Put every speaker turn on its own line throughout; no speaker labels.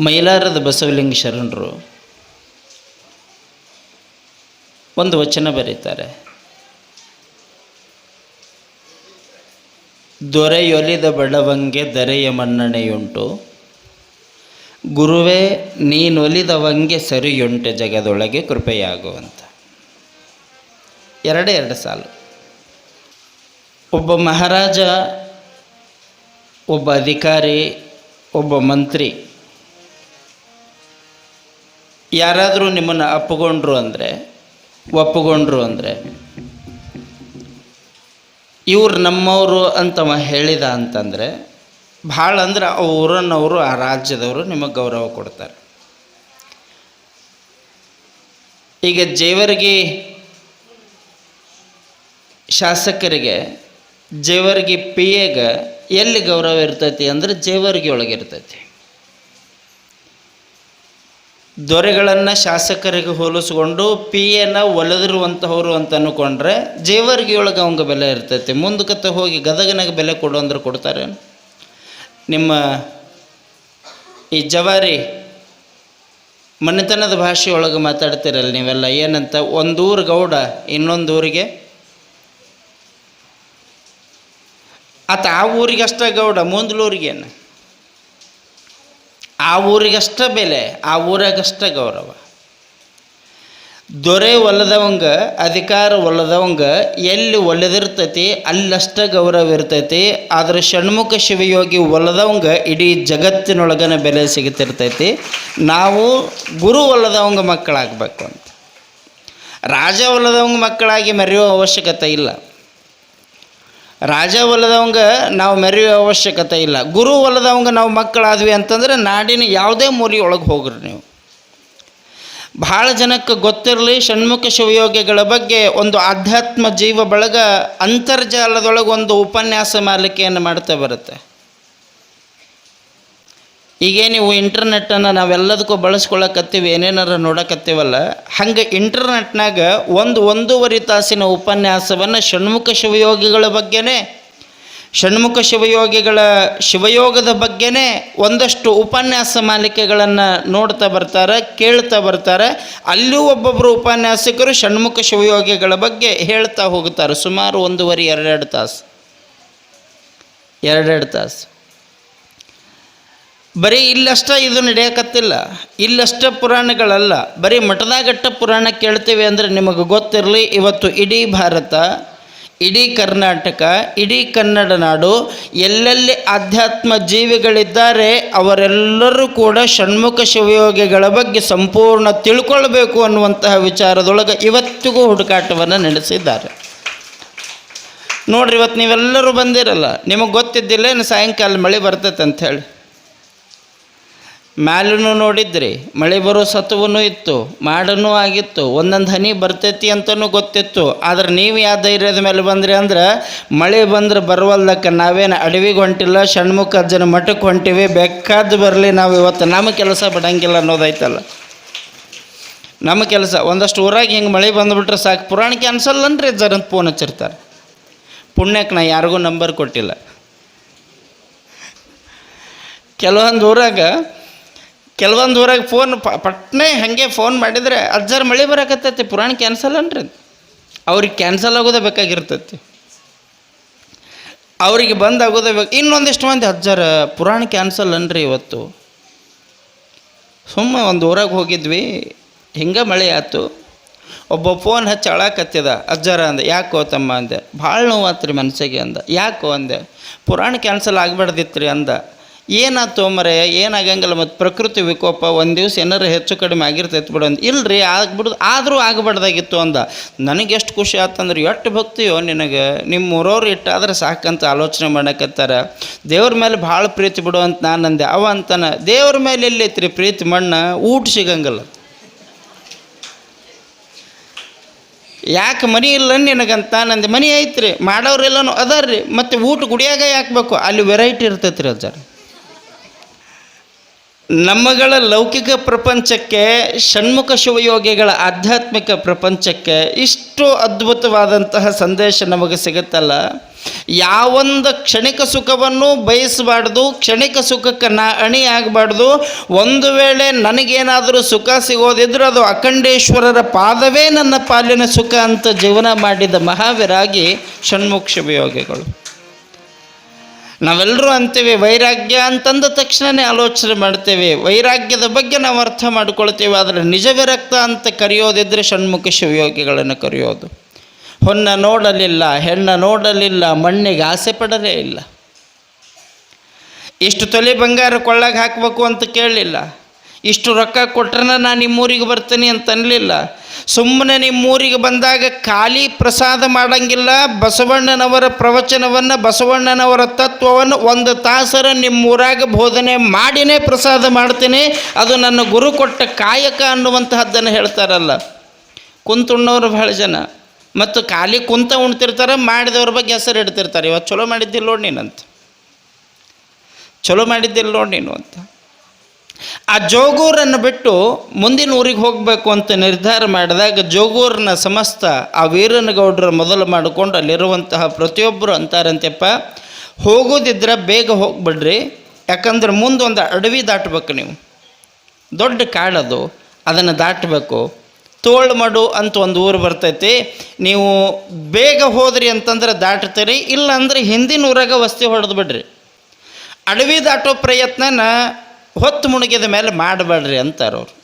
ಮೈಲಾರದ ಬಸವಲಿಂಗ ಶರಣರು ಒಂದು ವಚನ ಬರೀತಾರೆ. ದೊರೆಯೊಲಿದ ಬಡವಂಗೆ ದರೆಯ ಮನ್ನಣೆಯುಂಟು. ಗುರುವೇ ನೀನೊಲಿದವಂಗೆ ಸರಿಯುಂಟೆ ಜಗದೊಳಗೆ ಕೃಪೆಯಾಗುವಂತ. ಎರಡೇ ಎರಡು ಸಾಲು. ಒಬ್ಬ ಮಹಾರಾಜ, ಒಬ್ಬ ಅಧಿಕಾರಿ, ಒಬ್ಬ ಮಂತ್ರಿ ಯಾರಾದರೂ ನಿಮ್ಮನ್ನು ಅಪ್ಪಗೊಂಡ್ರು ಅಂದರೆ ಒಪ್ಪಿಕೊಂಡ್ರು ಅಂದರೆ, ಇವ್ರು ನಮ್ಮವರು ಅಂತವ ಹೇಳಿದ ಅಂತಂದರೆ, ಭಾಳ ಅಂದ್ರೆ ಆ ಊರನ್ನವರು ಆ ರಾಜ್ಯದವರು ನಿಮಗೆ ಗೌರವ ಕೊಡ್ತಾರೆ. ಈಗ ಜೇವರ್ಗಿ ಶಾಸಕರಿಗೆ, ಜೇವರ್ಗಿ ಪಿ ಎಗೆ ಎಲ್ಲಿ ಗೌರವ ಇರ್ತೈತಿ ಅಂದ್ರೆ ಜೇವರ್ಗಿ ಒಳಗೆ ಇರ್ತೈತಿ ದೊರೆಗಳನ್ನು ಶಾಸಕರಿಗೆ ಹೋಲಿಸ್ಕೊಂಡು ಪಿ ಎನ ಒಲೆದಿರುವಂಥವ್ರು ಅಂತ ಅನ್ಕೊಂಡ್ರೆ ಜೇವರ್ಗಿ ಒಳಗೆ ಅವಂಗೆ ಬೆಲೆ ಇರ್ತೈತಿ. ಮುಂದಕ್ಕೆ ಹೋಗಿ ಗದಗನಾಗ ಬೆಲೆ ಕೊಡು ಅಂದ್ರೆ ಕೊಡ್ತಾರೆ ನಿಮ್ಮ ಈ ಜವಾರಿ ಮನೆತನದ ಭಾಷೆಯೊಳಗೆ ಮಾತಾಡ್ತೀರಲ್ಲ ಮಾತಾಡ್ತಿರಲ್ಲ ನೀವೆಲ್ಲ, ಏನಂತ? ಒಂದೂರು ಗೌಡ ಇನ್ನೊಂದು ಊರಿಗೆ ಆತ ಆ ಊರಿಗೆ ಅಷ್ಟೇ ಗೌಡ, ಮುಂದ್ಲೂರಿಗೇನು? ಆ ಊರಿಗಷ್ಟ ಬೆಲೆ, ಆ ಊರಾಗಷ್ಟ ಗೌರವ. ದೊರೆ ಒಲ್ಲದವಂಗ, ಅಧಿಕಾರ ಒಲ್ಲದವಂಗ, ಎಲ್ಲಿ ಒಲೆದಿರ್ತೈತಿ ಅಲ್ಲಷ್ಟ ಗೌರವ ಇರ್ತೈತಿ. ಆದರೆ ಷಣ್ಮುಖ ಶಿವಯೋಗಿ ಒಲ್ಲದವಂಗ ಇಡೀ ಜಗತ್ತಿನೊಳಗನ ಬೆಲೆ ಸಿಗುತ್ತಿರ್ತೈತಿ. ನಾವು ಗುರು ಒಲ್ಲದವಂಗ ಮಕ್ಕಳಾಗಬೇಕು ಅಂತ. ರಾಜ ಒಲ್ಲದವಂಗ ಮಕ್ಕಳಾಗಿ ಮರೆಯೋ ಅವಶ್ಯಕತೆ ಇಲ್ಲ. ರಾಜ ಒಲದವಂಗ ನಾವು ಮೆರೆಯುವ ಅವಶ್ಯಕತೆ ಇಲ್ಲ. ಗುರು ಒಲದವಂಗ ನಾವು ಮಕ್ಕಳಾದ್ವಿ ಅಂತಂದ್ರೆ ನಾಡಿನ ಯಾವುದೇ ಮೂಲಿ ಒಳಗೆ ಹೋಗ್ರಿ ನೀವು. ಭಾಳ ಜನಕ್ಕೆ ಗೊತ್ತಿರಲಿ ಷಣ್ಮುಖ ಶಿವಯೋಗಿಗಳ ಬಗ್ಗೆ ಒಂದು ಆಧ್ಯಾತ್ಮ ಜೀವ ಬಳಗ ಅಂತರ್ಜಾಲದೊಳಗೆ ಒಂದು ಉಪನ್ಯಾಸ ಮಾಲಿಕೆಯನ್ನು ಮಾಡ್ತಾ ಬರುತ್ತೆ? ಈಗ ನೀವು ಇಂಟರ್ನೆಟ್ಟನ್ನು ನಾವೆಲ್ಲದಕ್ಕೂ ಬಳಸ್ಕೊಳಕತ್ತೀವಿ ಏನೇನಾರ ನೋಡಕತ್ತೀವಲ್ಲ, ಹಂಗೆ ಇಂಟರ್ನೆಟ್ನಾಗ ಒಂದು ಒಂದೂವರೆ ತಾಸಿನ ಉಪನ್ಯಾಸವನ್ನು ಷಣ್ಮುಖ ಶಿವಯೋಗಿಗಳ ಬಗ್ಗೆನೇ, ಷಣ್ಮುಖ ಶಿವಯೋಗಿಗಳ ಶಿವಯೋಗದ ಬಗ್ಗೆನೇ ಒಂದಷ್ಟು ಉಪನ್ಯಾಸ ಮಾಲಿಕೆಗಳನ್ನು ನೋಡ್ತಾ ಬರ್ತಾರೆ, ಕೇಳ್ತಾ ಬರ್ತಾರೆ. ಅಲ್ಲೂ ಒಬ್ಬೊಬ್ಬರು ಉಪನ್ಯಾಸಕರು ಷಣ್ಮುಖ ಶಿವಯೋಗಿಗಳ ಬಗ್ಗೆ ಹೇಳ್ತಾ ಹೋಗ್ತಾರೆ, ಸುಮಾರು ಒಂದೂವರೆ, ಎರಡೆರಡು ತಾಸು. ಎರಡೆರಡು ತಾಸು. ಬರೀ ಇಲ್ಲಷ್ಟ ಇದು ನಡೆಯಕತ್ತಿಲ್ಲ, ಇಲ್ಲಷ್ಟ ಪುರಾಣಗಳಲ್ಲ. ಬರೀ ಮಠದಾಗಟ್ಟ ಪುರಾಣ ಕೇಳ್ತೀವಿ ಅಂದರೆ ನಿಮಗೆ ಗೊತ್ತಿರಲಿ, ಇವತ್ತು ಇಡೀ ಭಾರತ, ಇಡೀ ಕರ್ನಾಟಕ, ಇಡೀ ಕನ್ನಡ ನಾಡು, ಎಲ್ಲೆಲ್ಲಿ ಆಧ್ಯಾತ್ಮ ಜೀವಿಗಳಿದ್ದಾರೆ, ಅವರೆಲ್ಲರೂ ಕೂಡ ಷಣ್ಮುಖ ಶಿವಯೋಗಿಗಳ ಬಗ್ಗೆ ಸಂಪೂರ್ಣ ತಿಳ್ಕೊಳ್ಬೇಕು ಅನ್ನುವಂತಹ ವಿಚಾರದೊಳಗೆ ಇವತ್ತಿಗೂ ಹುಡುಕಾಟವನ್ನು ನಡೆಸಿದ್ದಾರೆ. ನೋಡ್ರಿ, ಇವತ್ತು ನೀವೆಲ್ಲರೂ ಬಂದಿರಲ್ಲ, ನಿಮಗೆ ಗೊತ್ತಿದ್ದಿಲ್ಲ ಏನು ಸಾಯಂಕಾಲ ಮಳೆ ಬರ್ತೈತೆ ಹೇಳಿ ಮ್ಯಾಲೂ ನೋಡಿದ್ರಿ, ಮಳೆ ಬರೋ ಸತ್ವನೂ ಇತ್ತು, ಮಾಡನೂ ಆಗಿತ್ತು, ಒಂದೊಂದು ಹನಿ ಬರ್ತೈತಿ ಅಂತನೂ ಗೊತ್ತಿತ್ತು. ಆದ್ರೆ ನೀವು ಯಾವ ಧೈರ್ಯದ ಮೇಲೆ ಬಂದ್ರಿ ಅಂದ್ರೆ, ಮಳೆ ಬಂದ್ರೆ ಬರವಲ್ದಕ್ಕೆ ನಾವೇನು ಅಡವಿಗೆ ಹೊಂಟಿಲ್ಲ, ಷಣ್ಮುಖ ಅಜ್ಜನ ಮಠಕ್ಕೆ ಹೊಂಟಿವಿ ಬೇಕಾದ್ದು ಬರಲಿ ನಾವು ಇವತ್ತು. ನಮ್ಮ ಕೆಲಸ ಬಿಡಂಗಿಲ್ಲ ಅನ್ನೋದೈತಲ್ಲ. ನಮ್ಮ ಕೆಲಸ, ಒಂದಷ್ಟು ಊರಾಗ ಹಿಂಗೆ ಮಳೆ ಬಂದುಬಿಟ್ರೆ ಸಾಕು. ಪುರಾಣ ಅನ್ಸಲ್ಲನ್ರಿ ಜರಂತ ಫೋನ್ ಹಚ್ಚಿರ್ತಾರೆ. ಪುಣ್ಯಕ್ಕೆ ನಾ ಯಾರಿಗೂ ನಂಬರ್ ಕೊಟ್ಟಿಲ್ಲ. ಕೆಲವೊಂದು ಊರಾಗ ಕೆಲವೊಂದು ಊರಾಗ ಫೋನ್ ಪಟ್ನೆ ಹಾಗೆ ಫೋನ್ ಮಾಡಿದರೆ ಅಜ್ಜಾರು ಮಳೆ ಬರಕತ್ತೈತಿ, ಪುರಾಣ ಕ್ಯಾನ್ಸಲ್ ಅನ್ರಿ ಅವ್ರಿಗೆ ಕ್ಯಾನ್ಸಲ್ ಆಗೋದೇ ಬೇಕಾಗಿರ್ತೈತಿ. ಅವರಿಗೆ ಬಂದ್ ಆಗೋದೇ ಬೇಕು, ಇನ್ನೊಂದಿಷ್ಟು ಮಂದಿ ಅಜ್ಜಾರ ಪುರಾಣ ಕ್ಯಾನ್ಸಲ್ ಅನ್ರಿ ಇವತ್ತು? ಸುಮ್ಮ ಒಂದು ಊರಾಗ ಹೋಗಿದ್ವಿ, ಹಿಂಗೆ ಮಳೆ ಆಯ್ತು. ಒಬ್ಬ ಫೋನ್ ಹಚ್ಚಿ ಅಳಕತ್ತಿದ, ಅಜ್ಜಾರ ಅಂದೆ, ಯಾಕೋ ತಮ್ಮ ಅಂದೆ, ಭಾಳ ನೋವಾತ್ರಿ ಮನಸ್ಸಿಗೆ ಅಂದ, ಯಾಕೋ ಅಂದೆ, ಪುರಾಣ ಕ್ಯಾನ್ಸಲ್ ಆಗಬಾರ್ದಿತ್ತು ರೀ ಅಂದ. ಏನಾಯ್ತು ಮರೆ? ಏನಾಗಂಗಿಲ್ಲ ಮತ್ತು ಪ್ರಕೃತಿ ವಿಕೋಪ ಒಂದು ದಿವ್ಸ ಏನಾರು ಹೆಚ್ಚು ಕಡಿಮೆ ಆಗಿರ್ತೈತೆ ಬಿಡು ಅಂದ. ಇಲ್ರಿ, ಆಗ್ಬಿಡ್ದು ಆದರೂ ಆಗಬಾರ್ದಾಗಿತ್ತು ಅಂದ. ನನಗೆ ಎಷ್ಟು ಖುಷಿ ಆತಂದ್ರೆ ಎಷ್ಟು ಭಕ್ತಿಯೋ ನಿನಗೆ. ನಿಮ್ಮ ಊರವ್ರು ಇಟ್ಟಾದ್ರೆ ಸಾಕಂತ ಆಲೋಚನೆ ಮಾಡಕತ್ತಾರ. ದೇವ್ರ ಮೇಲೆ ಭಾಳ ಪ್ರೀತಿ ಬಿಡು ಅಂತ ನಾನು ಅಂದೆ. ಅವ ಅಂತಾನೆ, ದೇವ್ರ ಮೇಲೆ ಎಲ್ಲೈತ್ರಿ ಪ್ರೀತಿ ಮಣ್ಣ, ಊಟ ಸಿಗಂಗಿಲ್ಲ. ಯಾಕೆ ಮನಿ ಇಲ್ಲ ನಿನಗಂತ ನಂದೆ ಮನಿ ಐತ್ರಿ ಮಾಡೋರೆಲ್ಲನೂ ಅದಾರ್ರಿ, ಮತ್ತು ಊಟ ಗುಡಿಯಾಗ ಯಾಕೆ ಬೇಕು? ಅಲ್ಲಿ ವೆರೈಟಿ ಇರ್ತೈತ್ರಿ ಅಜ್ಜಾರ. ನಮ್ಮಗಳ ಲೌಕಿಕ ಪ್ರಪಂಚಕ್ಕೆ ಷಣ್ಮುಖ ಶಿವಯೋಗಿಗಳ ಆಧ್ಯಾತ್ಮಿಕ ಪ್ರಪಂಚಕ್ಕೆ ಇಷ್ಟು ಅದ್ಭುತವಾದಂತಹ ಸಂದೇಶ ನಮಗೆ ಸಿಗುತ್ತಲ್ಲ. ಯಾವೊಂದು ಕ್ಷಣಿಕ ಸುಖವನ್ನು ಬಯಸಬಾರ್ದು, ಕ್ಷಣಿಕ ಸುಖಕ್ಕೆ ನಾ ಅಣಿ ಆಗಬಾರ್ದು ಒಂದು ವೇಳೆ ನನಗೇನಾದರೂ ಸುಖ ಸಿಗೋದಿದ್ರೆ ಅದು ಅಖಂಡೇಶ್ವರರ ಪಾದವೇ ನನ್ನ ಪಾಲಿನ ಸುಖ ಅಂತ ಜೀವನ ಮಾಡಿದ ಮಹಾವೀರಾಗಿ ಷಣ್ಮುಖ ಶಿವಯೋಗಿಗಳು. ನಾವೆಲ್ಲರೂ ಅಂತೀವಿ, ವೈರಾಗ್ಯ ಅಂತಂದ ತಕ್ಷಣನೇ ಆಲೋಚನೆ ಮಾಡ್ತೇವೆ. ವೈರಾಗ್ಯದ ಬಗ್ಗೆ ನಾವು ಅರ್ಥ ಮಾಡ್ಕೊಳ್ತೇವೆ, ಆದರೆ ನಿಜ ವಿರಕ್ತ ಅಂತ ಕರೆಯೋದಿದ್ದರೆ ಷಣ್ಮುಖ ಶಿವಯೋಗಿಗಳನ್ನು ಕರೆಯೋದು. ಹೊನ್ನ ನೋಡಲಿಲ್ಲ, ಹೆಣ್ಣ ನೋಡಲಿಲ್ಲ, ಮಣ್ಣಿಗೆ ಆಸೆ ಪಡಲೇ ಇಲ್ಲ. ಇಷ್ಟು ತೊಲೆ ಬಂಗಾರ ಕೊಳ್ಳಾಗ ಹಾಕಬೇಕು ಅಂತ ಕೇಳಲಿಲ್ಲ. ಇಷ್ಟು ರೊಕ್ಕ ಕೊಟ್ರನ ನಾನು ನಿಮ್ಮೂರಿಗೆ ಬರ್ತೀನಿ ಅಂತ ಅನ್ನಲಿಲ್ಲ ಸುಮ್ಮನೆ ನಿಮ್ಮೂರಿಗೆ ಬಂದಾಗ ಖಾಲಿ ಪ್ರಸಾದ ಮಾಡಂಗಿಲ್ಲ, ಬಸವಣ್ಣನವರ ಪ್ರವಚನವನ್ನು, ಬಸವಣ್ಣನವರ ತತ್ವವನ್ನು ಒಂದು ತಾಸರ ನಿಮ್ಮೂರಾಗ ಬೋಧನೆ ಮಾಡಿನೇ ಪ್ರಸಾದ ಮಾಡ್ತೀನಿ. ಅದು ನನ್ನ ಗುರು ಕೊಟ್ಟ ಕಾಯಕ ಅನ್ನುವಂತಹದ್ದನ್ನು ಹೇಳ್ತಾರಲ್ಲ. ಕುಂತುಣ್ಣವರು ಬಹಳ ಜನ. ಮತ್ತು ಖಾಲಿ ಕುಂತ ಉಣ್ತಿರ್ತಾರೆ, ಮಾಡಿದವ್ರ ಬಗ್ಗೆ ಹೆಸರು ಇಡ್ತಿರ್ತಾರೆ. ಇವತ್ತು ಚಲೋ ಮಾಡಿದ್ದಿಲ್ಲ ನೋಡಿ ನೀನಂತ. ಚಲೋ ಮಾಡಿದ್ದಿಲ್ಲ ನೋಡಿ ನೀನು ಅಂತ. ಆ ಜೋಗೂರನ್ನು ಬಿಟ್ಟು ಮುಂದಿನ ಊರಿಗೆ ಹೋಗಬೇಕು ಅಂತ ನಿರ್ಧಾರ ಮಾಡಿದಾಗ ಜೋಗೂರಿನ ಸಮಸ್ತ ಆ ವೀರನಗೌಡರ ಮೊದಲು ಮಾಡಿಕೊಂಡು ಅಲ್ಲಿರುವಂತಹ ಪ್ರತಿಯೊಬ್ಬರು ಅಂತಾರಂತೆಪ್ಪ, ಹೋಗೋದಿದ್ರೆ ಬೇಗ ಹೋಗ್ಬಿಡ್ರಿ, ಯಾಕಂದ್ರೆ ಮುಂದೊಂದು ಅಡವಿ ದಾಟಬೇಕು ನೀವು. ದೊಡ್ಡ ಕಾಡದು ಅದನ್ನು ದಾಟಬೇಕು. ತೋಳು ಮಡು ಅಂತ ಒಂದು ಊರು ಬರ್ತೈತಿ, ನೀವು ಬೇಗ ಹೋದ್ರಿ ಅಂತಂದ್ರೆ ದಾಟ್ತೀರಿ, ಇಲ್ಲಾಂದ್ರೆ ಹಿಂದಿನ ಊರಾಗ ವಸ್ತಿ ಹೊಡೆದು ಬಿಡ್ರಿ ಅಡವಿ ದಾಟೋ ಪ್ರಯತ್ನನ ಹೊತ್ತು ಮುಣುಗಿದ ಮೇಲೆ ಮಾಡಬೇಡ್ರಿ ಅಂತಾರೆ ಅವ್ರು.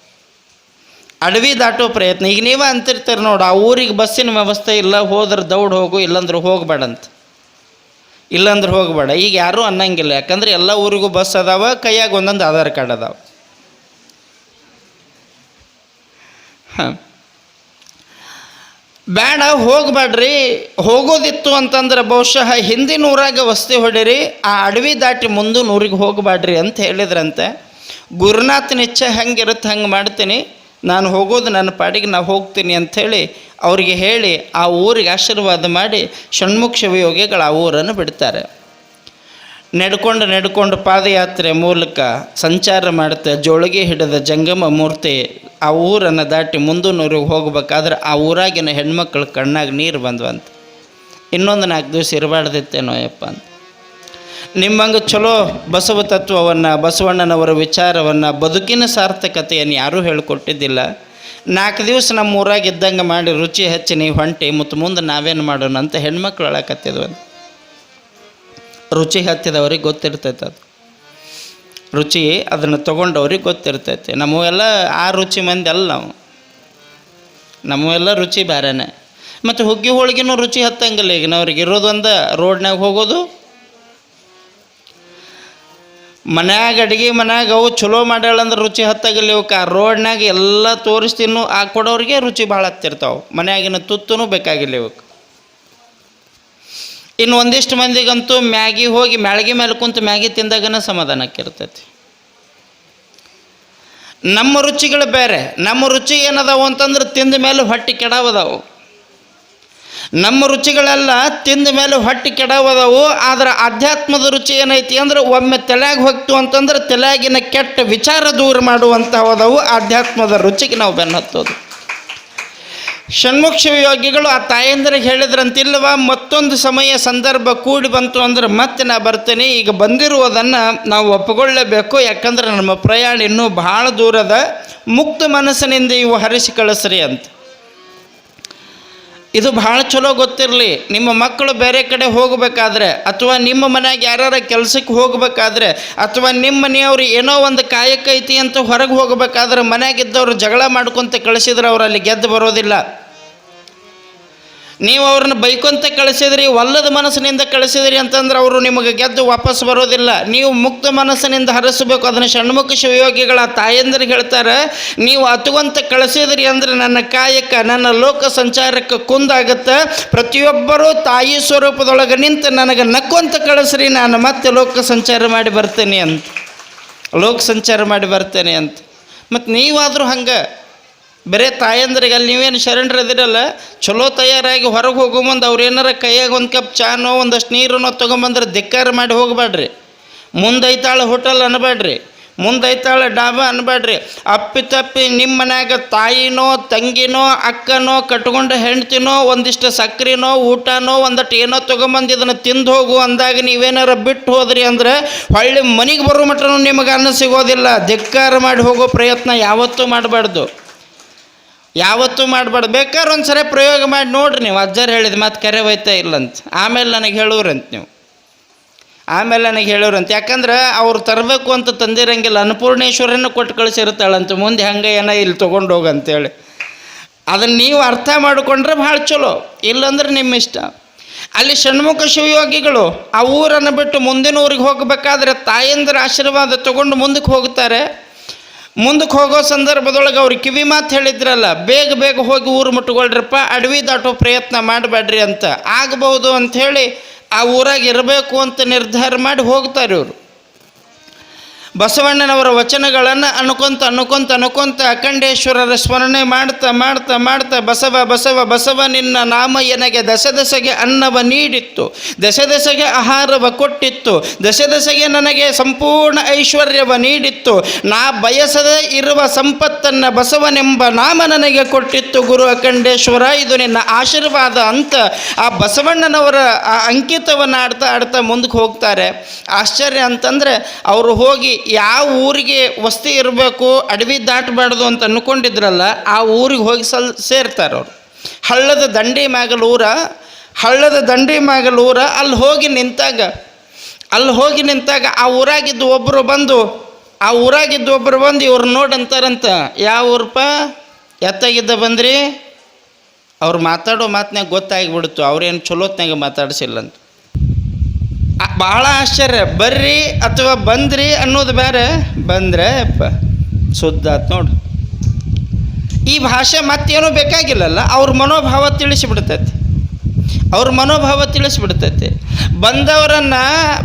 ಅಡವಿ ದಾಟೋ ಪ್ರಯತ್ನ. ಈಗ ನೀವೇ ಅಂತಿರ್ತೀರಿ ನೋಡಿ, ಆ ಊರಿಗೆ ಬಸ್ಸಿನ ವ್ಯವಸ್ಥೆ ಇಲ್ಲ, ಹೋದ್ರೆ ದೌಡ್ ಹೋಗು, ಇಲ್ಲಾಂದ್ರೆ ಹೋಗಬೇಡಂತ ಇಲ್ಲಂದ್ರೆ ಹೋಗಬೇಡ. ಈಗ ಯಾರೂ ಅನ್ನಂಗಿಲ್ಲ. ಯಾಕಂದ್ರೆ ಎಲ್ಲ ಊರಿಗೂ ಬಸ್ ಅದಾವ, ಕೈಯಾಗ ಒಂದೊಂದು ಆಧಾರ್ ಕಾರ್ಡ್ ಅದಾವ. ಹಾಂ. ಬೇಡ, ಹೋಗಬೇಡ್ರಿ. ಹೋಗೋದಿತ್ತು ಅಂತಂದ್ರೆ ಬಹುಶಃ ಹಿಂದಿನ ಊರಾಗ ವಸ್ತಿ ಹೊಡಿರಿ, ಆ ಅಡವಿ ದಾಟಿ ಮುಂದೆ ಊರಿಗೆ ಹೋಗಬೇಡ್ರಿ ಅಂತ ಹೇಳಿದ್ರಂತೆ. ಗುರುನಾಥನ ಇಚ್ಛೆ ಹೆಂಗಿರುತ್ತೆ ಹಂಗೆ ಮಾಡ್ತೀನಿ. ನಾನು ಹೋಗೋದು ನನ್ನ ಪಾಡಿಗೆ ನಾವು ಹೋಗ್ತೀನಿ ಅಂಥೇಳಿ ಅವರಿಗೆ ಹೇಳಿ, ಆ ಊರಿಗೆ ಆಶೀರ್ವಾದ ಮಾಡಿ, ಷಣ್ಮುಖ ಶಿವಯೋಗಿಗಳು ಆ ಊರನ್ನು ಬಿಡ್ತಾರೆ. ನಡ್ಕೊಂಡು ನಡ್ಕೊಂಡು ಪಾದಯಾತ್ರೆ ಮೂಲಕ ಸಂಚಾರ ಮಾಡುತ್ತೆ. ಜೋಳಿಗೆ ಹಿಡಿದ ಜಂಗಮ ಮೂರ್ತಿ ಆ ಊರನ್ನು ದಾಟಿ ಮುಂದಿನೂರಿಗೆ ಹೋಗ್ಬೇಕಾದ್ರೆ ಆ ಊರಾಗಿನ ಹೆಣ್ಮಕ್ಳು ಕಣ್ಣಾಗ ನೀರು ಬಂದ್ವಂತ. ಇನ್ನೊಂದು ನಾಲ್ಕು ದಿವಸ ಇರಬಾರ್ದಿತ್ತೇನೋ ಯಪ್ಪ ಅಂತ. ನಿಮ್ಮಂಗೆ ಚಲೋ ಬಸವ ತತ್ವವನ್ನು, ಬಸವಣ್ಣನವರ ವಿಚಾರವನ್ನು, ಬದುಕಿನ ಸಾರ್ಥಕತೆಯನ್ನು ಯಾರೂ ಹೇಳಿಕೊಟ್ಟಿದ್ದಿಲ್ಲ. ನಾಲ್ಕು ದಿವಸ ನಮ್ಮ ಊರಾಗಿದ್ದಂಗೆ ಮಾಡಿ ರುಚಿ ಹೆಚ್ಚಿ ನೀವು ಹೊಂಟಿ ಮತ್ತು ಮುಂದೆ ನಾವೇನು ಮಾಡೋಣ ಅಂತ ಹೆಣ್ಮಕ್ಳು ಅಳಕತ್ತಿದ್ವಂತ ರುಚಿ ಹತ್ತಿದವ್ರಿಗೆ ಗೊತ್ತಿರ್ತೈತೆ ಅದು. ರುಚಿ ಅದನ್ನು ತೊಗೊಂಡವ್ರಿಗೆ ಗೊತ್ತಿರ್ತೈತೆ. ನಮ್ಮವೆಲ್ಲ ಆ ರುಚಿ ಮಂದಿ ಅಲ್ಲ ನಾವು. ನಮಗೆಲ್ಲ ರುಚಿ ಬೇರೆನೇ ಮತ್ತು ಹುಗ್ಗಿ ಹೋಳಿಗೆನೂ ರುಚಿ ಹತ್ತಂಗಿಲ್ಲ ಈಗ. ನಾವ್ರಿಗೆ ಇರೋದೊಂದು ರೋಡ್ನಾಗ ಹೋಗೋದು. ಮನ್ಯಾಗ ಅಡುಗೆ ಮನ್ಯಾಗ ಅವು ಚಲೋ ಮಾಡ್ಯಾಳಂದ್ರೆ ರುಚಿ ಹತ್ತಾಗಲಿ ಇವಕ್ಕೆ. ಆ ರೋಡ್ನಾಗ ಎಲ್ಲ ತೋರಿಸ್ತೀನೂ ಆ ಕೊಡೋರಿಗೆ ರುಚಿ ಭಾಳ ಹತ್ತಿರ್ತಾವೆ. ಮನ್ಯಾಗಿನ ತುತ್ತೂ ಬೇಕಾಗಿಲ್ಲ ಇವಕ್ಕೆ. ಇನ್ನು ಒಂದಿಷ್ಟು ಮಂದಿಗಂತೂ ಮ್ಯಾಗಿ ಹೋಗಿ ಮ್ಯಾಳ್ಗೆ ಮೇಲೆ ಕುಂತು ಮ್ಯಾಗಿ ತಿಂದಾಗನ ಸಮಾಧಾನಕ್ಕಿರ್ತೈತಿ ನಮ್ಮ ರುಚಿಗಳು ಬೇರೆ, ನಮ್ಮ ರುಚಿ ಏನದಾವು ಅಂತಂದ್ರೆ ತಿಂದ ಮೇಲೆ ಹೊಟ್ಟೆ ಕೆಡವದವು. ನಮ್ಮ ರುಚಿಗಳೆಲ್ಲ ತಿಂದ ಮೇಲೆ ಹೊಟ್ಟೆ ಕೆಡವದವು, ಆದ್ರೆ ಆಧ್ಯಾತ್ಮದ ರುಚಿ ಏನೈತಿ ಅಂದ್ರೆ ಒಮ್ಮೆ ತಲೆಯಾಗ ಹೋಗ್ತು ಅಂತಂದ್ರೆ ತಲೆಯಾಗಿನ ಕೆಟ್ಟ ವಿಚಾರ ದೂರ ಮಾಡುವಂಥವದವು ಆಧ್ಯಾತ್ಮದ ರುಚಿಗೆ ನಾವು ಬೆನ್ನ ಹತ್ತೋದು ಷಣ್ಮುಖ ಆ ತಾಯಂದ್ರಿಗೆ ಹೇಳಿದ್ರಂತಿಲ್ವ ಮತ್ತೊಂದು ಸಮಯ ಸಂದರ್ಭ ಕೂಡಿ ಬಂತು ಅಂದ್ರೆ ಮತ್ತೆ ನಾ ಬರ್ತೇನೆ. ಈಗ ಬಂದಿರುವುದನ್ನು ನಾವು ಒಪ್ಪಿಕೊಳ್ಳಬೇಕು. ಯಾಕಂದ್ರೆ ನಮ್ಮ ಪ್ರಯಾಣ ಇನ್ನೂ ಭಾಳ ದೂರದ. ಮುಕ್ತ ಮನಸ್ಸಿನಿಂದ ಇವು ಹರಿಸಿ ಕಳಿಸ್ರಿ ಅಂತ. ಇದು ಭಾಳ ಚಲೋ ಗೊತ್ತಿರಲಿ. ನಿಮ್ಮ ಮಕ್ಕಳು ಬೇರೆ ಕಡೆ ಹೋಗಬೇಕಾದ್ರೆ, ಅಥವಾ ನಿಮ್ಮ ಮನೆಯಾಗ ಯಾರ್ಯಾರ ಕೆಲಸಕ್ಕೆ ಹೋಗಬೇಕಾದ್ರೆ, ಅಥವಾ ನಿಮ್ಮ ಮನೆಯವ್ರು ಏನೋ ಒಂದು ಕಾಯಕ ಐತಿ ಅಂತ ಹೊರಗೆ ಹೋಗಬೇಕಾದ್ರೆ ಮನೆಯಾಗಿದ್ದವರು ಜಗಳ ಮಾಡ್ಕೊತ ಕಳಿಸಿದ್ರೆ ಅವರು ಅಲ್ಲಿ ಗೆದ್ದು ಬರೋದಿಲ್ಲ. ನೀವು ಅವ್ರನ್ನ ಬೈಕೊಂತ ಕಳಿಸಿದ್ರಿ, ಒಲ್ಲದ ಮನಸ್ಸಿನಿಂದ ಕಳಿಸಿದ್ರಿ ಅಂತಂದ್ರೆ ಅವರು ನಿಮಗೆ ಗೆದ್ದು ವಾಪಸ್ ಬರೋದಿಲ್ಲ. ನೀವು ಮುಕ್ತ ಮನಸ್ಸಿನಿಂದ ಹರಿಸಬೇಕು. ಅದನ್ನು ಷಣ್ಮುಖ ಶಿವಯೋಗಿಗಳ ತಾಯಂದ್ರಿಗೆ ಹೇಳ್ತಾರೆ, ನೀವು ಅತುವಂತ ಕಳಿಸಿದ್ರಿ ಅಂದ್ರೆ ನನ್ನ ಕಾಯಕ, ನನ್ನ ಲೋಕ ಸಂಚಾರಕ್ಕೆ ಕುಂದಾಗತ್ತೆ. ಪ್ರತಿಯೊಬ್ಬರೂ ತಾಯಿ ಸ್ವರೂಪದೊಳಗೆ ನಿಂತು ನನಗೆ ನಕ್ಕೊಂತ ಕಳಿಸ್ರಿ, ನಾನು ಮತ್ತೆ ಲೋಕ ಸಂಚಾರ ಮಾಡಿ ಬರ್ತೇನೆ ಅಂತ. ಲೋಕ ಸಂಚಾರ ಮಾಡಿ ಬರ್ತೇನೆ ಅಂತ. ಮತ್ತು ನೀವಾದರೂ ಹಂಗೆ ಬರೇ ತಾಯಂದ್ರಿಗೆ ಅಲ್ಲಿ ನೀವೇನು ಶರಣರದಿರಲ್ಲ? ಚಲೋ ತಯಾರಾಗಿ ಹೊರಗೆ ಹೋಗೋ ಮುಂದೆ ಅವ್ರು ಏನಾರ ಕೈಯಾಗ ಒಂದು ಕಪ್ ಚಾನೋ, ಒಂದಷ್ಟು ನೀರನ್ನೋ ತೊಗೊಂಬಂದ್ರೆ ಧಿಕ್ಕಾರ ಮಾಡಿ ಹೋಗಬೇಡ್ರಿ ಮುಂದೈತಾಳ ಹೋಟೆಲ್ ಅನ್ಬೇಡ್ರಿ ಮುಂದೈತಾಳೆ ಡಾಬಾ ಅನ್ಬೇಡ್ರಿ ಅಪ್ಪಿ ತಪ್ಪಿ ನಿಮ್ಮ ಮನ್ಯಾಗ ತಾಯಿನೋ, ತಂಗಿನೋ, ಅಕ್ಕನೋ ಕಟ್ಕೊಂಡು ಹೆಂಡ್ತಿನೋ, ಒಂದಿಷ್ಟು ಸಕ್ರೆನೋ, ಊಟನೋ ಒಂದಷ್ಟು ಏನೋ ತೊಗೊಂಬಂದು ಇದನ್ನು ತಿಂದು ಹೋಗು ಅಂದಾಗ ನೀವೇನಾರ ಬಿಟ್ಟು ಹೋದ್ರಿ ಅಂದ್ರೆ ಹೊಳ್ಳಿ ಮನೆಗೆ ಬರೋ ಮಟ್ಟನೂ ನಿಮಗೆ ಅನ್ನ ಸಿಗೋದಿಲ್ಲ. ಧಿಕ್ಕಾರ ಮಾಡಿ ಹೋಗೋ ಪ್ರಯತ್ನ ಯಾವತ್ತೂ ಮಾಡಬಾರ್ದು ಯಾವತ್ತೂ ಮಾಡಬಾರ್ದು. ಬೇಕಾದ್ರೆ ಒಂದು ಸರಿ ಪ್ರಯೋಗ ಮಾಡಿ ನೋಡ್ರಿ ನೀವು. ಅಜ್ಜರು ಹೇಳಿದ ಮತ್ತೆ ಕರೆ ಹೋಯ್ತಾ ಇಲ್ಲಂತ. ಆಮೇಲೆ ನನಗೆ ಹೇಳೋರಂತ ನೀವು. ಆಮೇಲೆ ನನಗೆ ಹೇಳೋರಂತ. ಯಾಕಂದ್ರೆ ಅವ್ರು ತರಬೇಕು ಅಂತ ತಂದಿರಂಗಿಲ್ಲ. ಅನ್ನಪೂರ್ಣೇಶ್ವರನ ಕೊಟ್ಟು ಕಳಿಸಿರ್ತಾಳಂತ. ಮುಂದೆ ಹಂಗೆ ಏನೋ ಇಲ್ಲಿ ತೊಗೊಂಡು ಹೋಗಂತೇಳಿ ಅದನ್ನು ನೀವು ಅರ್ಥ ಮಾಡಿಕೊಂಡ್ರೆ ಭಾಳ ಚಲೋ. ಇಲ್ಲಂದ್ರೆ ನಿಮ್ಮ ಇಷ್ಟ. ಅಲ್ಲಿ ಷಣ್ಮುಖ ಶಿವಯೋಗಿಗಳು ಆ ಊರನ್ನು ಬಿಟ್ಟು ಮುಂದಿನ ಊರಿಗೆ ಹೋಗಬೇಕಾದ್ರೆ ತಾಯಂದ್ರ ಆಶೀರ್ವಾದ ತಗೊಂಡು ಮುಂದಕ್ಕೆ ಹೋಗ್ತಾರೆ. ಮುಂದಕ್ಕೆ ಹೋಗೋ ಸಂದರ್ಭದೊಳಗೆ ಅವ್ರಿಗೆ ಕಿವಿ ಮಾತು ಹೇಳಿದ್ರಲ್ಲ, ಬೇಗ ಬೇಗ ಹೋಗಿ ಊರು ಮುಟ್ಕೊಳ್ರಪ್ಪ ಅಡವಿ ದಾಟೋ ಪ್ರಯತ್ನ ಮಾಡಬೇಡ್ರಿ ಅಂತ ಆಗಬಹುದು ಅಂಥೇಳಿ ಆ ಊರಾಗ ಇರಬೇಕು ಅಂತ ನಿರ್ಧಾರ ಮಾಡಿ ಹೋಗ್ತಾರೆ ಇವರು. ಬಸವಣ್ಣನವರ ವಚನಗಳನ್ನು ಅನ್ಕೊಂತ ಅನ್ಕೊಂತ ಅನ್ಕೊಂತ ಅಖಂಡೇಶ್ವರರ ಸ್ಮರಣೆ ಮಾಡ್ತಾ ಮಾಡ್ತಾ ಮಾಡ್ತಾ ಬಸವ ಬಸವ ಬಸವ ನಿನ್ನ ನಾಮ ಎನಗೆ ದಶ ಅನ್ನವ ನೀಡಿತ್ತು. ದಶ ಆಹಾರವ ಕೊಟ್ಟಿತ್ತು. ದಶ ನನಗೆ ಸಂಪೂರ್ಣ ಐಶ್ವರ್ಯವ ನೀಡಿತ್ತು. ನಾ ಬಯಸದೆ ಇರುವ ಸಂಪತ್ತನ್ನು ಬಸವನೆಂಬ ನಾಮ ನನಗೆ ಕೊಟ್ಟಿತ್ತು. ಗುರು ಅಖಂಡೇಶ್ವರ, ಇದು ನಿನ್ನ ಆಶೀರ್ವಾದ ಅಂತ ಆ ಬಸವಣ್ಣನವರ ಆ ಅಂಕಿತವನ್ನು ಆಡ್ತಾ ಆಡ್ತಾ ಮುಂದಕ್ಕೆ ಹೋಗ್ತಾರೆ. ಆಶ್ಚರ್ಯ ಅಂತಂದರೆ, ಅವರು ಹೋಗಿ ಯಾವ ಊರಿಗೆ ವಸ್ತಿ ಇರಬೇಕು, ಅಡವಿ ದಾಟಬಾರ್ದು ಅಂತ ಅಂದ್ಕೊಂಡಿದ್ರಲ್ಲ ಆ ಊರಿಗೆ ಹೋಗಿ ಸಲ್, ಸೇರ್ತಾರೆ ಅವರು. ಹಳ್ಳದ ದಂಡಿ ಊರ ಹಳ್ಳದ ದಂಡಿ ಊರ ಅಲ್ಲಿ ಹೋಗಿ ನಿಂತಾಗ, ಅಲ್ಲಿ ಹೋಗಿ ನಿಂತಾಗ ಆ ಊರಾಗಿದ್ದು ಒಬ್ಬರು ಬಂದು, ಆ ಊರಾಗಿದ್ದು ಒಬ್ಬರು ಬಂದು ಇವ್ರು ನೋಡಂತಾರಂತ ಯಾವ ಊರಪ್ಪ? ಎತ್ತಾಗಿದ್ದ ಬಂದ್ರಿ? ಅವ್ರು ಮಾತಾಡೋ ಮಾತನ್ಯಾಗ ಗೊತ್ತಾಗಿಬಿಡ್ತು, ಅವ್ರೇನು ಚಲೋತ್ನಾಗ ಮಾತಾಡ್ಸಿಲ್ಲ ಅಂತ ಆ- ಭಾಳ ಆಶ್ಚರ್ಯ. ಬರ್ರಿ ಅಥವಾ ಬಂದ್ರಿ ಅನ್ನೋದು ಬೇರೆ. ಬಂದ್ರೆ ಅಪ್ಪ ಶುದ್ಧ ಆತ್ ನೋಡು. ಈ ಭಾಷೆ ಮತ್ತೇನೂ ಬೇಕಾಗಿಲ್ಲಲ್ಲ, ಅವ್ರ ಮನೋಭಾವ ತಿಳಿಸಿಬಿಡ್ತೈತಿ. ಅವ್ರ ಮನೋಭಾವ ತಿಳಿಸ್ಬಿಡ್ತೈತಿ. ಬಂದವರನ್ನು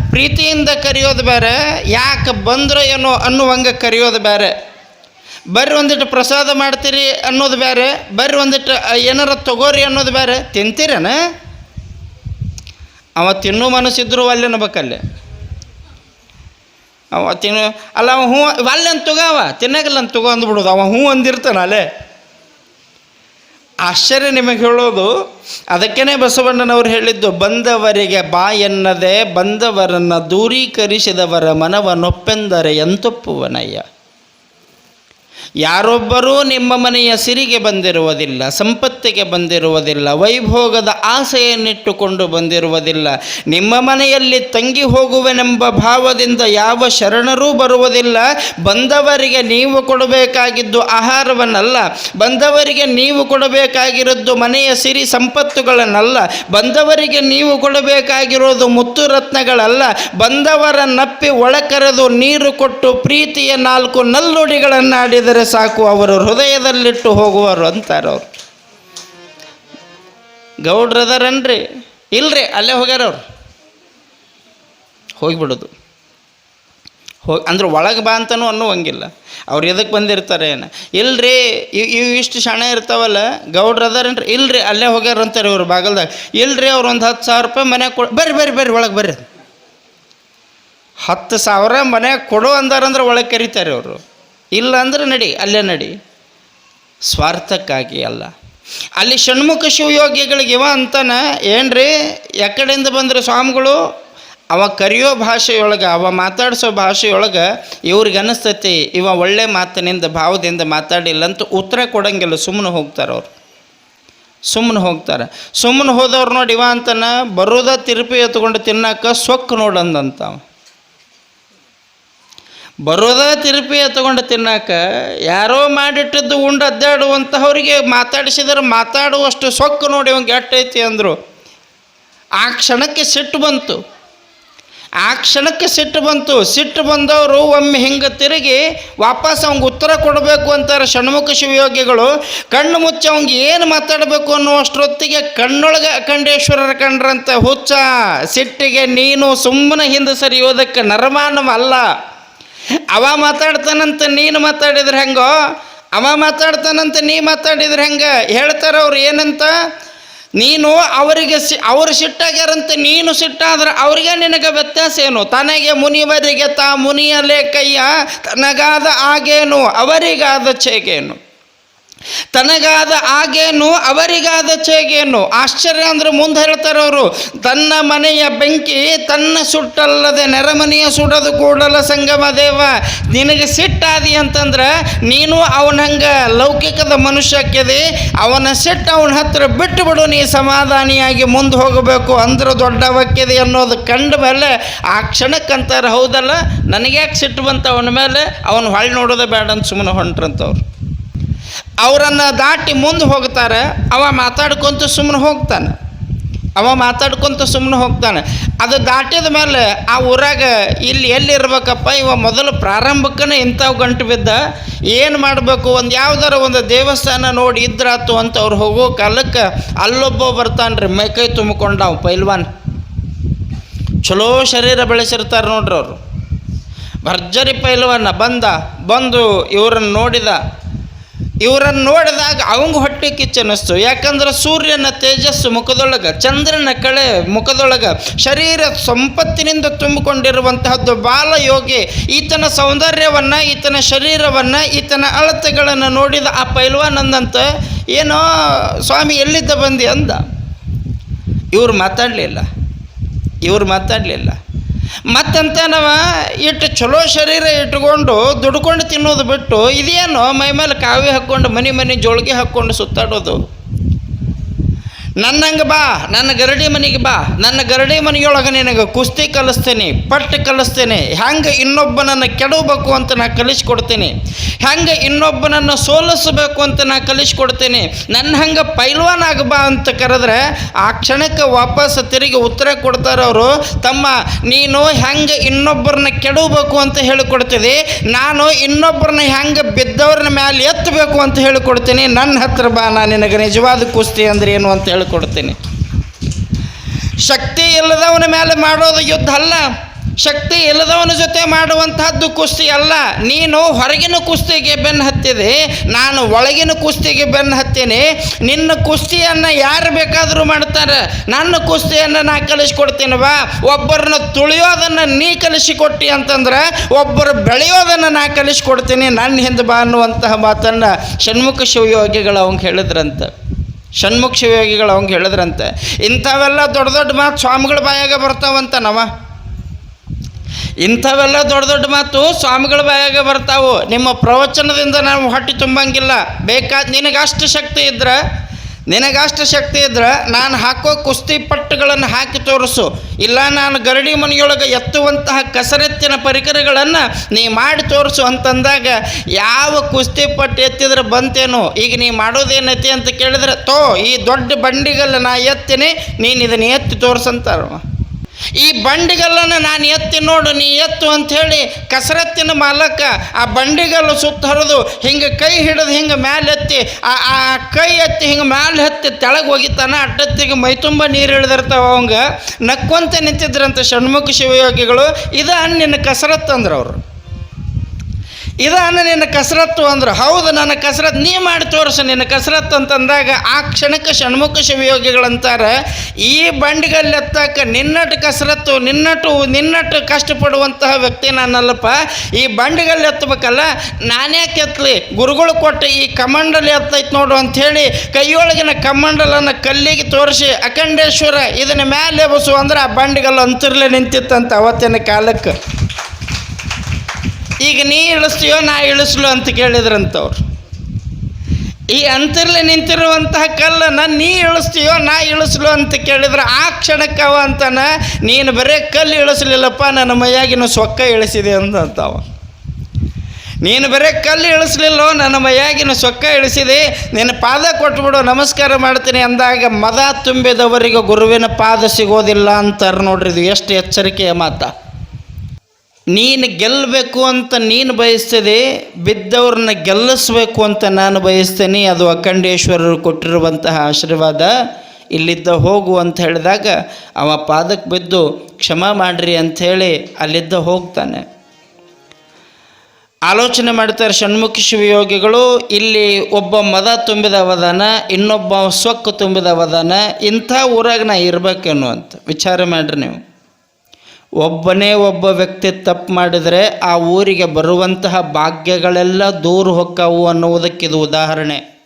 ಪ್ರೀತಿಯಿಂದ ಕರೆಯೋದು ಬೇರೆ, ಯಾಕೆ ಬಂದ್ರೆ ಏನೋ ಅನ್ನುವಂಗೆ ಕರೆಯೋದು ಬೇರೆ. ಬರ್ರಿ ಒಂದಿಟ್ಟು ಪ್ರಸಾದ ಮಾಡ್ತೀರಿ ಅನ್ನೋದು ಬೇರೆ, ಬರ್ರಿ ಒಂದಿಟ್ಟು ಏನಾರ ತಗೋರಿ ಅನ್ನೋದು ಬೇರೆ. ತಿಂತೀರೇನ? ಅವ ತಿನ್ನೋ ಮನಸ್ಸಿದ್ರು ಅಲ್ಲಿ ಅನ್ಬೇಕಲ್ಲಿ ಅವ ತಿನ್ನು, ಅಲ್ಲ ಅವ ಹ್ಞೂ ಅಲ್ಲಿ ಅಂತ ತಗೋವ ತಿನ್ನಾಗಲ್ಲ ಅಂತ ತಗೋ ಅಂದ್ಬಿಡೋದು. ಅವ ಹ್ಞೂ ಅಂದಿರ್ತಾನ ಅಲ್ಲೇ. ಆಶ್ಚರ್ಯ ನಿಮಗೆ ಹೇಳೋದು ಅದಕ್ಕೇ ಬಸವಣ್ಣನವರು ಹೇಳಿದ್ದು, ಬಂದವರಿಗೆ ಬಾ ಎನ್ನದೆ ಬಂದವರನ್ನು ದೂರೀಕರಿಸಿದವರ ಮನವನ್ನೊಪ್ಪೆಂದರೆ ಎಂತೊಪ್ಪುವನಯ್ಯ? ಯಾರೊಬ್ಬರೂ ನಿಮ್ಮ ಮನೆಯ ಸಿರಿಗೆ ಬಂದಿರುವುದಿಲ್ಲ, ಸಂಪತ್ತಿಗೆ ಬಂದಿರುವುದಿಲ್ಲ, ವೈಭೋಗದ ಆಸೆಯನ್ನಿಟ್ಟುಕೊಂಡು ಬಂದಿರುವುದಿಲ್ಲ. ನಿಮ್ಮ ಮನೆಯಲ್ಲಿ ತಂಗಿ ಹೋಗುವೆನೆಂಬ ಭಾವದಿಂದ ಯಾವ ಶರಣರೂ ಬರುವುದಿಲ್ಲ. ಬಂದವರಿಗೆ ನೀವು ಕೊಡಬೇಕಾಗಿದ್ದು ಆಹಾರವನ್ನಲ್ಲ. ಬಂದವರಿಗೆ ನೀವು ಕೊಡಬೇಕಾಗಿರೋದು ಮನೆಯ ಸಿರಿ ಸಂಪತ್ತುಗಳನ್ನಲ್ಲ. ಬಂದವರಿಗೆ ನೀವು ಕೊಡಬೇಕಾಗಿರೋದು ಮುತ್ತು ರತ್ನಗಳಲ್ಲ. ಬಂದವರ ನಪ್ಪಿ ಒಳಕರೆದು ನೀರು ಕೊಟ್ಟು ಪ್ರೀತಿಯ ನಾಲ್ಕು ನಲ್ಲುಡಿಗಳನ್ನಾಡಿದರೆ ಸಾಕು, ಅವರು ಹೃದಯದಲ್ಲಿಟ್ಟು ಹೋಗುವರು ಅಂತಾರೆ ಅವರು. ಗೌಡ್ರದಾರನ್ರಿ. ಇಲ್ರಿ, ಅಲ್ಲೇ ಹೋಗ್ಯಾರ ಅವ್ರು. ಹೋಗಿಬಿಡೋದು. ಹೋಗಿ ಅಂದ್ರೆ ಒಳಗೆ ಬಾ ಅಂತನೂ ಅನ್ನುವಂಗಿಲ್ಲ. ಅವ್ರು ಎದಕ್ಕೆ ಬಂದಿರ್ತಾರೆ ಏನು? ಇಲ್ರಿ, ಇವ್ ಇಷ್ಟು ಶಾಣೆ ಇರ್ತಾವಲ್ಲ ಗೌಡ್ರು ಇಲ್ರಿ, ಅಲ್ಲೇ ಹೋಗ್ಯಾರ ಅಂತಾರೆ ಇವ್ರು ಬಾಗಲ್ದಾಗ. ಇಲ್ರಿ, ಅವ್ರು ಒಂದು ಹತ್ತು ಸಾವಿರ ರೂಪಾಯಿ ಮನ್ಯಾಗ ಕೊಡ್, ಬರ್ರಿ ಬರ್ರಿ ಬರ್ರಿ, ಒಳಗೆ ಬರ್ರಿ ಹತ್ತು ಸಾವಿರ ಮನ್ಯಾಗ ಕೊಡು ಅಂದಾರಂದ್ರೆ ಒಳಗೆ ಕರೀತಾರೆ ಅವರು ಇಲ್ಲ ಅಂದ್ರೆ ನಡಿ, ಅಲ್ಲೇ ನಡಿ. ಸ್ವಾರ್ಥಕ್ಕಾಗಿ ಅಲ್ಲ. ಅಲ್ಲಿ ಷಣ್ಮುಖ ಶಿವಯೋಗಿಗಳಿಗೆ ಇವ ಅಂತಾನ, ಏನ್ರಿ ಎಕ್ಕಡೆಯಿಂದ ಬಂದ್ರೆ ಸ್ವಾಮಿಗಳು, ಅವ ಕರೆಯೋ ಭಾಷೆಯೊಳಗೆ, ಅವ ಮಾತಾಡಿಸೋ ಭಾಷೆಯೊಳಗೆ ಇವ್ರಿಗೆ ಅನಿಸ್ತೈತಿ, ಇವ ಒಳ್ಳೆ ಮಾತಿನಿಂದ, ಭಾವದಿಂದ ಮಾತಾಡಿಲ್ಲ ಅಂತ ಉತ್ತರ ಕೊಡಂಗಿಲ್ಲ ಸುಮ್ಮನೆ ಹೋಗ್ತಾರೆ ಅವ್ರು. ಸುಮ್ಮನೆ ಹೋಗ್ತಾರೆ. ಸುಮ್ಮನೆ ಹೋದವ್ರು ನೋಡಿ ಇವ ಅಂತಾನೆ, ಬರೋದ ತಿರುಪಿ ಎತ್ಕೊಂಡು ತಿನ್ನಕ್ಕೆ ಸೊಕ್ಕು ನೋಡಂದಂತ ಬರೋದ ತಿರುಪಿ ತಗೊಂಡು ತಿನ್ನಾಕ ಯಾರೋ ಮಾಡಿಟ್ಟಿದ್ದು ಉಂಡು ಅದ್ದಾಡುವಂತಹವ್ರಿಗೆ ಮಾತಾಡಿಸಿದ್ರೆ ಮಾತಾಡುವಷ್ಟು ಸೊಕ್ಕು ನೋಡಿ ಅವಂಗೆ ಎಟ್ಟೈತಿ ಅಂದರು. ಆ ಕ್ಷಣಕ್ಕೆ ಸಿಟ್ಟು ಬಂತು. ಆ ಕ್ಷಣಕ್ಕೆ ಸಿಟ್ಟು ಬಂತು. ಸಿಟ್ಟು ಬಂದವರು ಒಮ್ಮೆ ಹಿಂಗೆ ತಿರುಗಿ ವಾಪಸ್ ಅವ್ಗೆ ಉತ್ತರ ಕೊಡಬೇಕು ಅಂತಾರೆ ಷಣ್ಮುಖ ಶಿವಯೋಗಿಗಳು. ಕಣ್ಣು ಮುಚ್ಚಿ ಅವ್ಗೆ ಏನು ಮಾತಾಡಬೇಕು ಅನ್ನುವಷ್ಟೊತ್ತಿಗೆ ಕಣ್ಣೊಳಗೆ ಅಖಂಡೇಶ್ವರರ ಕಂಡ್ರಂತ ಹುಚ್ಚ, ಸಿಟ್ಟಿಗೆ ನೀನು ಸುಮ್ಮನೆ ಹಿಂದೆ ಸರಿಯೋದಕ್ಕೆ ನರಮಾನವಲ್ಲ. ಅವ ಮಾತಾಡ್ತಾನಂತ ನೀನು ಮಾತಾಡಿದ್ರೆ ಹೆಂಗೋ? ಅವ ಮಾತಾಡ್ತಾನಂತ ನೀ ಮಾತಾಡಿದ್ರೆ ಹೆಂಗೆ? ಹೇಳ್ತಾರೆ ಅವ್ರು ಏನಂತ? ನೀನು ಅವರಿಗೆ ಸಿ ಅವರು ಸಿಟ್ಟಾಗ್ಯಾರಂತ ನೀನು ಸಿಟ್ಟಾದ್ರೆ ಅವ್ರಿಗೆ ನಿನಗೆ ವ್ಯತ್ಯಾಸ ಏನು? ತನಗೆ ಮುನಿವರಿಗೆ ತಾ ಮುನಿಯಲೇ ಕೈಯ, ತನಗಾದ ಆಗೇನು ಅವರಿಗಾದ ಚೇಗೇನು ತನಗಾದ ಆಗೇನು ಅವರಿಗಾದ ಚೇಗೇನು? ಆಶ್ಚರ್ಯ ಅಂದ್ರೆ ಮುಂದೆ ಹೇಳ್ತಾರವರು ತನ್ನ ಮನೆಯ ಬೆಂಕಿ ತನ್ನ ಸುಟ್ಟಲ್ಲದೆ ನೆರೆಮನೆಯ ಸುಡೋದು ಕೂಡಲ ಸಂಗಮ ದೇವ, ನಿನಗೆ ಸಿಟ್ಟಾದಿ ಅಂತಂದ್ರೆ ನೀನು ಅವನಂಗ ಲೌಕಿಕದ ಮನುಷ್ಯಕ್ಕಿದೆ, ಅವನ ಸಿಟ್ಟು ಅವನ ಹತ್ರ ಬಿಟ್ಟು ಬಿಡು, ನೀ ಸಮಾಧಾನಿಯಾಗಿ ಮುಂದೆ ಹೋಗಬೇಕು ಅಂದ್ರೆ ದೊಡ್ಡವಕ್ಕಿದೆ ಅನ್ನೋದು ಕಂಡ ಮೇಲೆ ಆ ಕ್ಷಣಕ್ಕಂತಾರೆ ಹೌದಲ್ಲ? ನನಗ್ಯಾಕೆ ಸಿಟ್ಟು ಬಂತ ಅವನ ಮೇಲೆ? ಅವನು ಹೊಳ್ಳಿ ನೋಡೋದೇ ಬೇಡ ಅಂತ ಸುಮ್ಮನೆ ಹೊಂಟ್ರಂತವ್ರು. ಅವರನ್ನು ದಾಟಿ ಮುಂದೆ ಹೋಗ್ತಾರೆ, ಅವ ಮಾತಾಡ್ಕೊಂತ ಸುಮ್ಮನೆ ಹೋಗ್ತಾನೆ. ಅವ ಮಾತಾಡ್ಕೊಂತ ಸುಮ್ಮನೆ ಹೋಗ್ತಾನೆ. ಅದು ದಾಟಿದ ಮೇಲೆ ಆ ಊರಾಗ ಇಲ್ಲಿ ಎಲ್ಲಿರ್ಬೇಕಪ್ಪ, ಇವ ಮೊದಲು ಪ್ರಾರಂಭಕ್ಕನೇ ಇಂಥವು ಗಂಟು ಬಿದ್ದ, ಏನು ಮಾಡಬೇಕು, ಒಂದು ಯಾವ್ದಾರ ಒಂದು ದೇವಸ್ಥಾನ ನೋಡಿ ಇದ್ರಾತು ಅಂತ ಅವ್ರು ಹೋಗೋ ಕಾಲಕ್ಕೆ ಅಲ್ಲೊಬ್ಬ ಬರ್ತಾನೆ ರೀ ಮೈಕೈ ತುಂಬಿಕೊಂಡ ಅವ ಪೈಲ್ವಾನ್. ಚಲೋ ಶರೀರ ಬೆಳೆಸಿರ್ತಾರೆ ನೋಡ್ರಿ ಅವರು. ಭರ್ಜರಿ ಪೈಲ್ವಾನ ಬಂದ, ಬಂದು ಇವ್ರನ್ನ ನೋಡಿದ ಇವರನ್ನು ನೋಡಿದಾಗ ಅವಂಗ ಹೊಟ್ಟೆ ಕಿಚ್ಚನಿಸ್ತು ಯಾಕಂದ್ರೆ ಸೂರ್ಯನ ತೇಜಸ್ಸು ಮುಖದೊಳಗೆ, ಚಂದ್ರನ ಕಳೆ ಮುಖದೊಳಗೆ, ಶರೀರ ಸಂಪತ್ತಿನಿಂದ ತುಂಬಿಕೊಂಡಿರುವಂತಹದ್ದು ಬಾಲಯೋಗಿ ಈತನ ಸೌಂದರ್ಯವನ್ನು, ಈತನ ಶರೀರವನ್ನು, ಈತನ ಅಳತೆಗಳನ್ನು ನೋಡಿದ ಆ ಪೈಲ್ವಾನಂದಂತ, ಏನೋ ಸ್ವಾಮಿ ಎಲ್ಲಿದ್ದ ಬಂದಿ? ಅಂದ. ಇವ್ರು ಮಾತಾಡಲಿಲ್ಲ. ಇವ್ರು ಮಾತಾಡಲಿಲ್ಲ. ಮತ್ತಂತ ನಾವ ಇಟ್ಟು ಚಲೋ ಶರೀರ ಇಟ್ಕೊಂಡು ದುಡ್ಕೊಂಡು ತಿನ್ನೋದು ಬಿಟ್ಟು ಇದೇನು ಮೈ ಮೇಲೆ ಕಾವಿ ಹಾಕ್ಕೊಂಡು ಮನೆ ಮನೆ ಜೋಳಿಗೆ ಹಾಕ್ಕೊಂಡು ಸುತ್ತಾಡೋದು? ನನ್ನಂಗೆ ಬಾ, ನನ್ನ ಗರಡಿ ಮನೆಗೆ ಬಾ, ನನ್ನ ಗರಡಿ ಮನೆಯೊಳಗೆ ನಿನಗೆ ಕುಸ್ತಿ ಕಲಿಸ್ತೇನೆ ಪಟ್ಟು ಕಲಿಸ್ತೇನೆ, ಹೆಂಗೆ ಇನ್ನೊಬ್ಬನನ್ನು ಕೆಡಬೇಕು ಅಂತ ನಾ ಕಲಿಸ್ಕೊಡ್ತೀನಿ, ಹೆಂಗೆ ಇನ್ನೊಬ್ಬನನ್ನು ಸೋಲಿಸಬೇಕು ಅಂತ ನಾ ಕಲಿಸ್ಕೊಡ್ತೀನಿ, ನನ್ನ ಹಂಗೆ ಪೈಲ್ವಾನ್ ಆಗಬಾ ಅಂತ ಕರೆದ್ರೆ ಆ ಕ್ಷಣಕ್ಕೆ ವಾಪಸ್ ತಿರುಗಿ ಉತ್ತರ ಕೊಡ್ತಾರವರು ತಮ್ಮ, ನೀನು ಹೆಂಗೆ ಇನ್ನೊಬ್ಬರನ್ನ ಕೆಡಬೇಕು ಅಂತ ಹೇಳಿಕೊಡ್ತೀವಿ ನಾನು ಇನ್ನೊಬ್ಬರನ್ನ ಹೆಂಗೆ ಬಿದ್ದವ್ರನ್ನ ಮ್ಯಾಲೆ ಎತ್ತಬೇಕು ಅಂತ ಹೇಳಿಕೊಡ್ತೀನಿ. ನನ್ನ ಹತ್ರ ಬಾ ನಾನು ನಿನಗೆ ನಿಜವಾದ ಕುಸ್ತಿ ಅಂದ್ರೆ ಏನು ಅಂತ ಹೇಳಿಕೊಡ್ತೀನಿ. ಶಕ್ತಿ ಇಲ್ಲದವನ ಮೇಲೆ ಮಾಡೋದು ಯುದ್ಧ ಅಲ್ಲ. ಶಕ್ತಿ ಇಲ್ಲದವನ ಜೊತೆ ಮಾಡುವಂತಹದ್ದು ಕುಸ್ತಿ ಅಲ್ಲ. ನೀನು ಹೊರಗಿನ ಕುಸ್ತಿಗೆ ಬೆನ್ನು ಹತ್ತಿದೆ. ನಾನು ಒಳಗಿನ ಕುಸ್ತಿಗೆ ಬೆನ್ನು ಹತ್ತೀನಿ. ನಿನ್ನ ಕುಸ್ತಿಯನ್ನು ಯಾರು ಬೇಕಾದರೂ ಮಾಡ್ತಾರೆ. ನನ್ನ ಕುಸ್ತಿಯನ್ನು ನಾ ಕಲಿಸ್ಕೊಡ್ತೀನಿ ಬಾ. ಒಬ್ಬರನ್ನ ತುಳಿಯೋದನ್ನು ನೀ ಕಲಿಸಿಕೊಟ್ಟಿ ಅಂತಂದ್ರೆ ಒಬ್ಬರು ಬೆಳೆಯೋದನ್ನು ನಾ ಕಲಿಸ್ಕೊಡ್ತೀನಿ. ನನ್ನ ಹಿಂದೆ ಬಾ ಅನ್ನುವಂತಹ ಮಾತನ್ನು ಷಣ್ಮುಖ ಶಿವಯೋಗಿಗಳು ಅವಂಗೆ ಹೇಳಿದ್ರಂತೆ. ಷಣ್ಮುಖ ಶಿವಯೋಗಿಗಳು ಅವಂಗೆ ಹೇಳಿದ್ರಂತೆ. ಇಂಥವೆಲ್ಲ ದೊಡ್ಡ ದೊಡ್ಡ ಮಾತು ಸ್ವಾಮಿಗಳ ಬಾಯಾಗ ಬರ್ತಾವಂತ ನವ ಇಂಥವೆಲ್ಲ ದೊಡ್ಡ ದೊಡ್ಡ ಮಾತು ಸ್ವಾಮಿಗಳ ಬಾಯಾಗ ಬರ್ತಾವು. ನಿಮ್ಮ ಪ್ರವಚನದಿಂದ ನಾವು ಹೊಟ್ಟೆ ತುಂಬಂಗಿಲ್ಲ. ಬೇಕಾದ ನಿನಗೆ ಅಷ್ಟು ಶಕ್ತಿ ಇದ್ರೆ ನಿನಗೆ ಅಷ್ಟು ಶಕ್ತಿ ಇದ್ರೆ ನಾನು ಹಾಕೋ ಕುಸ್ತಿ ಪಟ್ಟುಗಳನ್ನು ಹಾಕಿ ತೋರಿಸು. ಇಲ್ಲ ನಾನು ಗರಡಿ ಮನೆಯೊಳಗೆ ಎತ್ತುವಂತಹ ಕಸರತ್ತಿನ ಪರಿಕರಗಳನ್ನು ನೀ ಮಾಡಿ ತೋರಿಸು ಅಂತಂದಾಗ ಯಾವ ಕುಸ್ತಿ ಪಟ್ಟು ಎತ್ತಿದ್ರೆ ಬಂತೇನು, ಈಗ ನೀ ಮಾಡೋದೇನೈತಿ ಅಂತ ಕೇಳಿದ್ರೆ ತೋ, ಈ ದೊಡ್ಡ ಬಂಡಿಗಲ್ಲ ನಾ ಎತ್ತೀನಿ, ನೀನು ಇದನ್ನು ಎತ್ತಿ ತೋರಿಸಂತಾರ ಈ ಬಂಡಿಗಲ್ಲನ್ನು ನಾನು ಎತ್ತಿ ನೋಡು, ನೀ ಎತ್ತು ಅಂಥೇಳಿ ಕಸರತ್ತಿನ ಮಾಲಕ ಆ ಬಂಡಿಗಲ್ಲು ಸುತ್ತ ಹರಿದು ಹಿಂಗೆ ಕೈ ಹಿಡಿದು ಹಿಂಗೆ ಮ್ಯಾಲೆ ಎತ್ತಿ, ಆ ಆ ಕೈ ಎತ್ತಿ ಹಿಂಗೆ ಮ್ಯಾಲೆ ಹತ್ತಿ ತೆಳಗೆ ಹೋಗಿತ್ತಾನ ಅಟ್ಟತ್ತಿಗೆ ಮೈ ತುಂಬ ನೀರು ಇಳಿದಿರ್ತಾವ ಅವಂಗೆ. ನಕ್ಕೊಂತ ನಿಂತಿದ್ರಂತ ಷಣ್ಮುಖ ಶಿವಯೋಗಿಗಳು, ಇದು ಹಣ್ಣಿನ ಕಸರತ್ತು ಅಂದ್ರೆ ಅವರು ಇದು ನಿನ್ನ ಕಸರತ್ತು ಅಂದ್ರೆ. ಹೌದು, ನನ್ನ ಕಸರತ್ತು ನೀ ಮಾಡಿ ತೋರಿಸು. ನಿನ್ನ ಕಸರತ್ತು ಅಂತಂದಾಗ ಆ ಕ್ಷಣಕ್ಕೆ ಷಣ್ಮುಖ ಶಿವಯೋಗಿಗಳಂತಾರೆ, ಈ ಬಂಡಿಗಲ್ಲಿ ಎತ್ತಾಕ ನಿನ್ನಟ್ಟು ಕಸರತ್ತು ನಿನ್ನಟ್ಟು ನಿನ್ನಟ್ಟು ಕಷ್ಟಪಡುವಂತಹ ವ್ಯಕ್ತಿ ನಾನಲ್ಲಪ್ಪ. ಈ ಬಂಡಿಗಲ್ಲಿ ಎತ್ತಬೇಕಲ್ಲ ನಾನೇ ಎತ್ತಲಿ ಗುರುಗಳು ಕೊಟ್ಟು ಈ ಕಮಂಡಲ್ ಎತ್ತೈತೆ ನೋಡು ಅಂಥೇಳಿ ಕೈಯೊಳಗಿನ ಕಮಂಡಲನ್ನು ಕಲ್ಲಿಗೆ ತೋರಿಸಿ, ಅಖಂಡೇಶ್ವರ, ಇದನ್ನ ಮ್ಯಾಲೆ ಬಸು ಅಂದ್ರೆ ಆ ಬಂಡಿಗಲ್ಲು ಅಂತಿರಲೇ ನಿಂತಿತ್ತಂತ ಅವತ್ತಿನ ಕಾಲಕ್ಕೆ. ಈಗ ನೀ ಇಳಿಸ್ತೀಯೋ, ನಾ ಇಳಿಸ್ಲು ಅಂತ ಕೇಳಿದ್ರಂತವ್ರು. ಈ ಅಂತರ್ಲೆ ನಿಂತಿರುವಂತಹ ಕಲ್ಲನ್ನು ನೀ ಇಳಿಸ್ತೀಯೋ, ನಾ ಇಳಿಸ್ಲು ಅಂತ ಕೇಳಿದ್ರೆ ಆ ಕ್ಷಣಕ್ಕವ ಅಂತಾನ, ನೀನು ಬರೀ ಕಲ್ಲು ಇಳಿಸ್ಲಿಲ್ಲಪ್ಪ, ನನ್ನ ಮೈಯಾಗಿನ ಸೊಕ್ಕ ಇಳಿಸಿದೆ ಅಂತಂತಾವ ನೀನು ಬರೀ ಕಲ್ಲು ಇಳಿಸ್ಲಿಲ್ಲೋ, ನನ್ನ ಮೈಯಾಗಿನ ಸೊಕ್ಕ ಇಳಿಸಿದೆ, ನಿನ್ನ ಪಾದ ಕೊಟ್ಬಿಡು, ನಮಸ್ಕಾರ ಮಾಡ್ತೀನಿ ಅಂದಾಗ ಮದ ತುಂಬಿದವರಿಗೆ ಗುರುವಿನ ಪಾದ ಸಿಗೋದಿಲ್ಲ ಅಂತಾರೆ ನೋಡ್ರಿ, ಇದು ಎಷ್ಟು ಎಚ್ಚರಿಕೆಯ ಮಾತಾ. ನೀನು ಗೆಲ್ಲಬೇಕು ಅಂತ ನೀನು ಬಯಸ್ತದೆ, ಬಿದ್ದವ್ರನ್ನ ಗೆಲ್ಲಿಸ್ಬೇಕು ಅಂತ ನಾನು ಬಯಸ್ತೇನೆ, ಅದು ಅಖಂಡೇಶ್ವರರು ಕೊಟ್ಟಿರುವಂತಹ ಆಶೀರ್ವಾದ. ಇಲ್ಲಿದ್ದ ಹೋಗು ಅಂತ ಹೇಳಿದಾಗ, ಅವ ಪಾದಕ್ಕೆ ಬಿದ್ದು, ಕ್ಷಮ ಮಾಡ್ರಿ ಅಂಥೇಳಿ ಅಲ್ಲಿದ್ದ ಹೋಗ್ತಾನೆ. ಆಲೋಚನೆ ಮಾಡ್ತಾರೆ ಷಣ್ಮುಖ ಶಿವಯೋಗಿಗಳು, ಇಲ್ಲಿ ಒಬ್ಬ ಮದ ತುಂಬಿದವದಾನ ಇನ್ನೊಬ್ಬ ಸೊಕ್ಕು ತುಂಬಿದವದಾನ ಇಂಥ ಊರಾಗ ನಾ ಇರಬೇಕೇನು ಅಂತ. ವಿಚಾರ ಮಾಡ್ರಿ ನೀವು. ಒಬ್ಬನೇ ಒಬ್ಬ ವ್ಯಕ್ತಿ ತಪ್ಪು ಮಾಡಿದರೆ ಆ ಊರಿಗೆ ಬರುವಂತಹ ಭಾಗ್ಯಗಳೆಲ್ಲ ದೂರ ಹೊಕ್ಕವು ಅನ್ನುವುದಕ್ಕಿದು ಉದಾಹರಣೆ.